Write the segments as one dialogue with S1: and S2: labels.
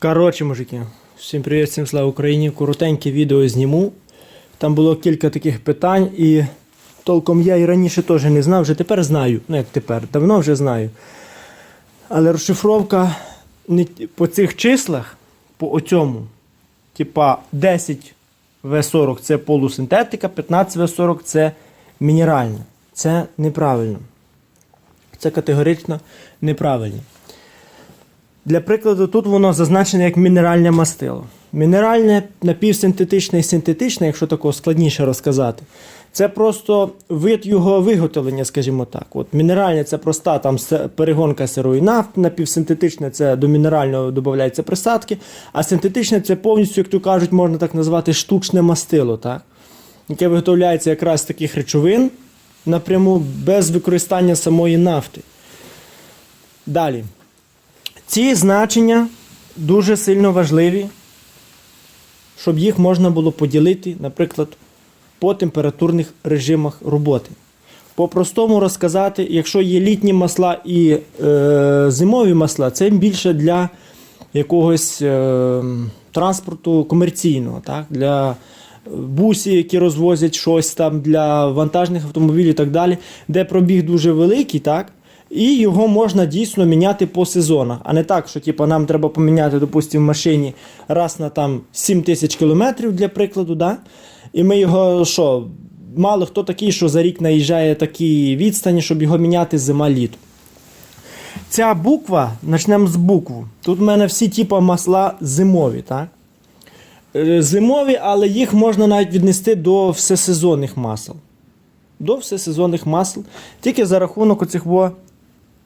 S1: Коротше, мужики, всім привіт, всім слава Україні. Коротеньке відео зніму. Там було кілька таких питань, і толком я і раніше теж не знав, вже тепер знаю. Ну як тепер, давно вже знаю. Але розшифровка не по цих числах, по оцьому, типа 10 В40 це полусинтетика, 15 В40 це мінеральна. Це неправильно. Це категорично неправильно. Для прикладу, тут воно зазначене як мінеральне мастило. Мінеральне, напівсинтетичне і синтетичне, якщо такого складніше розказати, це просто вид його виготовлення, скажімо так. От мінеральне це проста там перегонка сирої нафти, напівсинтетичне це до мінерального додаються присадки, а синтетичне це повністю, як то кажуть, можна так назвати штучне мастило, так? яке виготовляється якраз з таких речовин напряму без використання самої нафти. Далі. Ці значення дуже сильно важливі, щоб їх можна було поділити, наприклад, по температурних режимах роботи. По-простому розказати, якщо є літні масла і е, зимові масла, це більше для якогось е, транспорту комерційного, так? для бусів, які розвозять щось там для вантажних автомобілів і так далі, де пробіг дуже великий, так? І його можна дійсно міняти по сезонах, а не так, що типу, нам треба поміняти, допустимо, в машині раз на там 7 тисяч кілометрів для прикладу, да? і ми його що, мало хто такий, що за рік наїжджає такі відстані, щоб його міняти зима-літо. Ця буква, почнемо з букву. Тут в мене всі типу масла зимові, так? Е, Зимові, але їх можна навіть віднести до всесезонних масел. До всесезонних масел. Тільки за рахунок оцих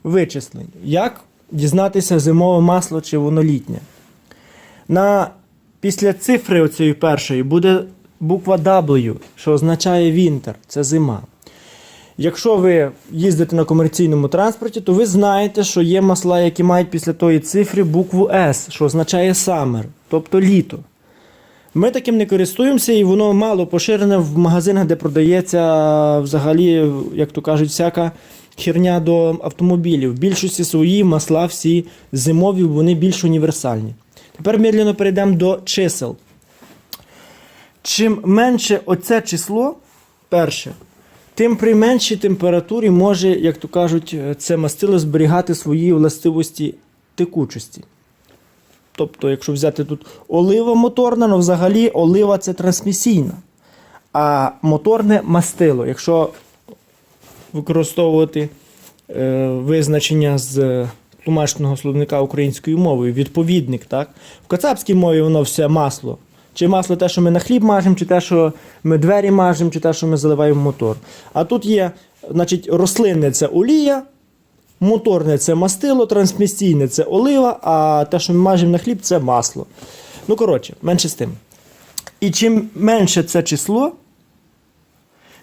S1: вичислень. Як дізнатися зимове масло чи воно літнє? На, після цифри оцієї першої буде буква W, що означає вінтер, це зима. Якщо ви їздите на комерційному транспорті, то ви знаєте, що є масла, які мають після тої цифри букву S, що означає summer, тобто літо. Ми таким не користуємося, і воно мало поширене в магазинах, де продається взагалі, як то кажуть, всяка херня до автомобілів. В більшості свої масла всі зимові, вони більш універсальні. Тепер медленно перейдемо до чисел. Чим менше оце число, перше, тим при меншій температурі може, як то кажуть, це мастило зберігати свої властивості текучості. Тобто, якщо взяти тут олива моторна, ну взагалі олива це трансмісійна. А моторне мастило, якщо використовувати е, визначення з тлумачного словника українською мовою, відповідник, так? В кацапській мові воно все масло. Чи масло те, що ми на хліб мажемо, чи те, що ми двері мажемо, чи те, що ми заливаємо мотор. А тут є, значить, рослинне це олія, Моторне це мастило, трансмісійне це олива, а те, що ми мажемо на хліб, це масло. Ну, коротше, менше з тим. І чим менше це число,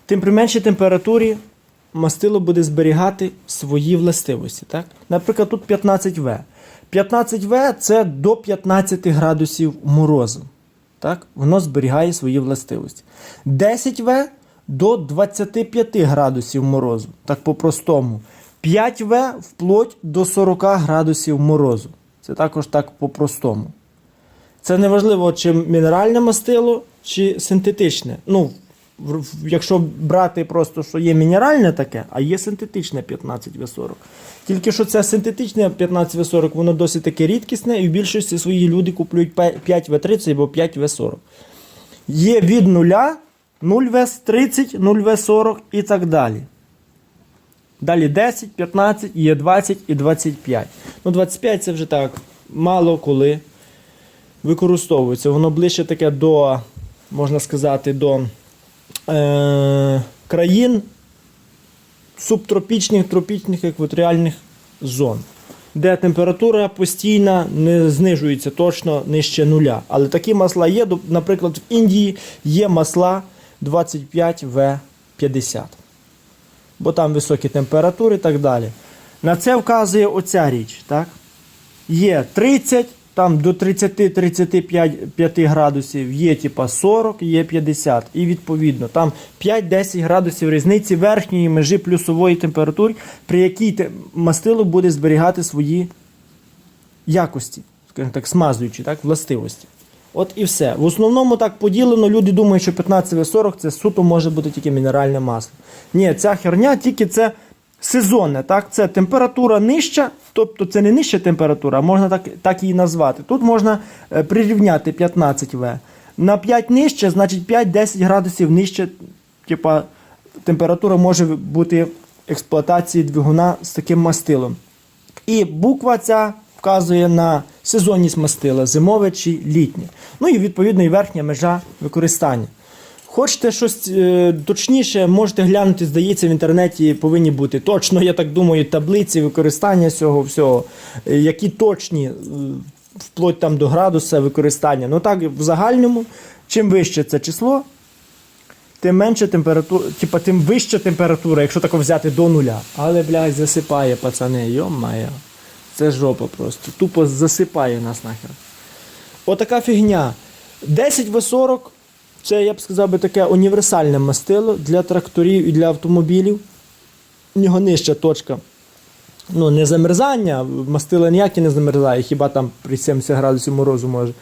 S1: тим при меншій температурі мастило буде зберігати свої властивості. Так? Наприклад, тут 15В. 15В це до 15 градусів морозу. Так? Воно зберігає свої властивості. 10В до 25 градусів морозу. Так по-простому. 5В вплоть до 40 градусів морозу. Це також так по-простому. Це не важливо, чи мінеральне мастило, чи синтетичне. Ну, якщо брати просто, що є мінеральне таке, а є синтетичне 15В40. Тільки що це синтетичне 15В40, воно досить таке рідкісне, і в більшості свої люди купують 5В30 або 5В40. Є від 0, 0В30, 0В40 і так далі. Далі 10, 15, є 20 і 25. Ну, 25 це вже так мало коли використовується. Воно ближче таке до, можна сказати, до е, країн субтропічних, тропічних, екваторіальних зон, де температура постійна не знижується точно нижче нуля. Але такі масла є, наприклад, в Індії є масла 25В50 бо там високі температури і так далі. На це вказує оця річ. Так? Є 30, там до 30-35 градусів, є типа 40, є 50. І відповідно там 5-10 градусів різниці верхньої межі плюсової температури, при якій мастило буде зберігати свої якості. скажімо так, смазуючі, так, властивості. От і все. В основному так поділено. Люди думають, що 15В40 це суто може бути тільки мінеральне масло. Ні, ця херня тільки це сезонне. Так? Це температура нижча, тобто це не нижча температура, можна так, так її назвати. Тут можна е, прирівняти 15В. На 5 нижче, значить 5-10 градусів нижче, типа, температура може бути експлуатації двигуна з таким мастилом. І буква ця вказує на сезонність мастила, зимове чи літнє. Ну і відповідно і верхня межа використання. Хочете щось е, точніше, можете глянути, здається, в інтернеті повинні бути точно, я так думаю, таблиці використання цього всього, е, які точні, е, вплоть там до градуса використання. Ну так, в загальному, чим вище це число, тим менше температура, типа, тим вища температура, якщо тако взяти до нуля. Але, блядь, засипає, пацани, йо-моє. Це жопа просто. Тупо засипає нас нахер. Отака фігня. 10В40 це, я б сказав би, таке універсальне мастило для тракторів і для автомобілів. У нього нижча точка. Ну, не замерзання, мастило ніяке не замерзає, хіба там при 70 градусів морозу може.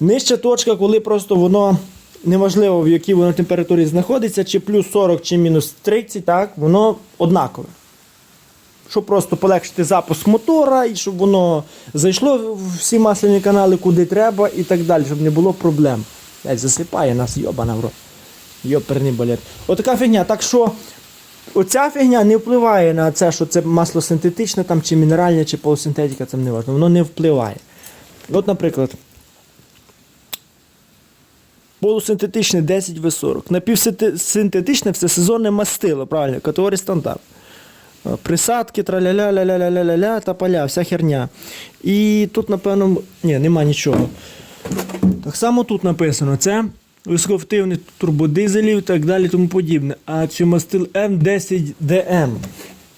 S1: Нижча точка, коли просто воно неважливо, в якій воно температурі знаходиться, чи плюс 40, чи мінус 30, так, воно однакове. Щоб просто полегшити запуск мотора, і щоб воно зайшло в всі масляні канали, куди треба, і так далі, щоб не було проблем. Блядь, засипає нас, йобана в рот. Йоперний балет. Отака фігня. Так що оця фігня не впливає на це, що це масло синтетичне там, чи мінеральне, чи полусинтетика, це не важливо. Воно не впливає. От, наприклад, полусинтетичне 10В40. Напівсинтетичне це сезонне мастило, правильно, категорія стандарт. Е, Присадки, траля-ля, ля-ля-ля-ля-ля, та поля, вся херня. І тут, напевно, ні, нема нічого. Так само тут написано: це високоактивний турбодизелів і так далі, тому подібне. А чи мастил М10ДМ?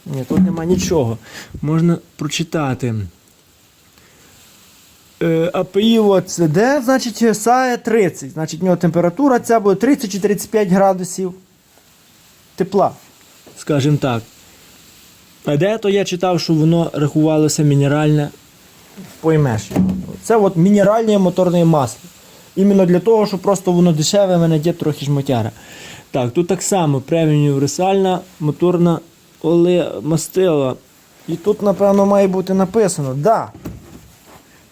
S1: Ні, тут нема нічого. Можна прочитати. Е, API ОЦД, значить, САЕ 30. Значить, в нього температура ця буде 30 чи 35 градусів тепла, скажімо так. А де то я читав, що воно рахувалося мінеральне поймеш. Це от мінеральне моторне масло. Іменно для того, що просто воно дешеве, мене є трохи жмотяра. Так, тут так само універсальна моторна оле мастила. І тут, напевно, має бути написано, да.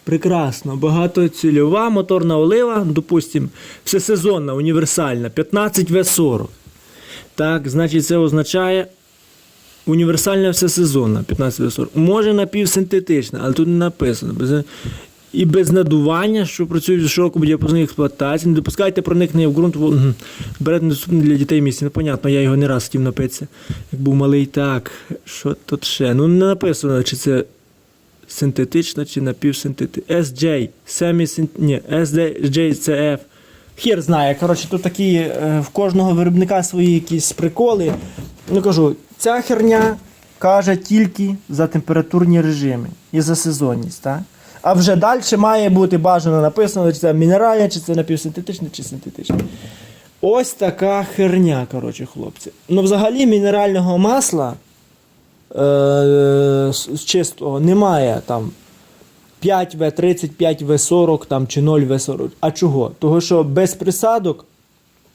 S1: Прекрасно, багатоцільова моторна олива, допустимо, всесезонна, універсальна, 15В40. Так, значить, це означає універсальна всесезонна 15В40. Може напівсинтетична, але тут не написано. І без надування, що працюють в широкому діапазоні експлуатації. Не допускайте проникнення в ґрунт, берете недоступне для дітей місце. Ну, понятно, я його не раз хотів напитися, як був малий. Так, що тут ще? Ну, не написано, чи це синтетична, чи напівсинтетична. SJ, семі ні, SJCF. Хір знає. Коротше, тут такі е, в кожного виробника свої якісь приколи. Ну кажу, ця херня каже тільки за температурні режими і за сезонність. Так? А вже далі має бути бажано написано, чи це мінеральне, чи це напівсинтетичне, чи синтетичне. Ось така херня, коротше, хлопці. Ну, взагалі, мінерального масла е, з чистого немає там 5В30, 5В40 там, чи 0В40. А чого? Того, що без присадок,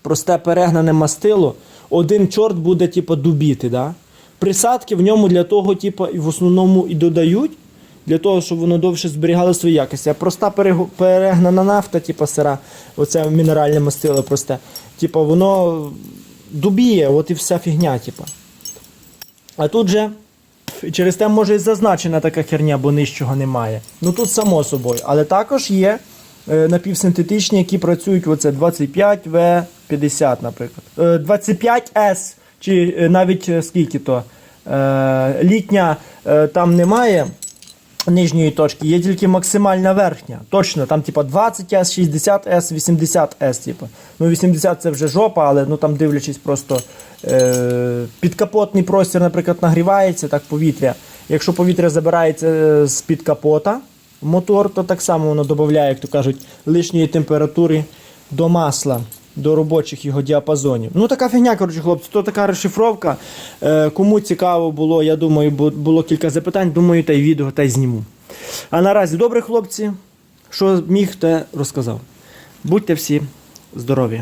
S1: просте перегнане мастило, один чорт буде типу, дубіти. Да? Присадки в ньому для того, типу, в основному і додають, для того, щоб воно довше зберігало свої якості. А проста перегнана нафта, типу сира, оце мінеральне мастило просте, типу, воно дубіє, от і вся фігня, типу. А тут же через те може і зазначена така херня, бо нижчого немає. Ну тут само собою. Але також є е, напівсинтетичні, які працюють оце 25В50, наприклад. Е, 25С, чи е, навіть е, скільки то. Е, літня е, там немає нижньої точки, є тільки максимальна верхня. Точно, там типа 20С, 60С, 80С. Типу. Ну 80 це вже жопа, але ну там дивлячись просто е, підкапотний простір, наприклад, нагрівається так повітря. Якщо повітря забирається е, з під капота мотор, то так само воно додає, як то кажуть, лишньої температури до масла. До робочих його діапазонів. Ну, така фігня, коротше, хлопці, то така розшифровка. Е, кому цікаво було, я думаю, було кілька запитань, думаю, та й відео та й зніму. А наразі добре, хлопці, що міг, те розказав. Будьте всі здорові!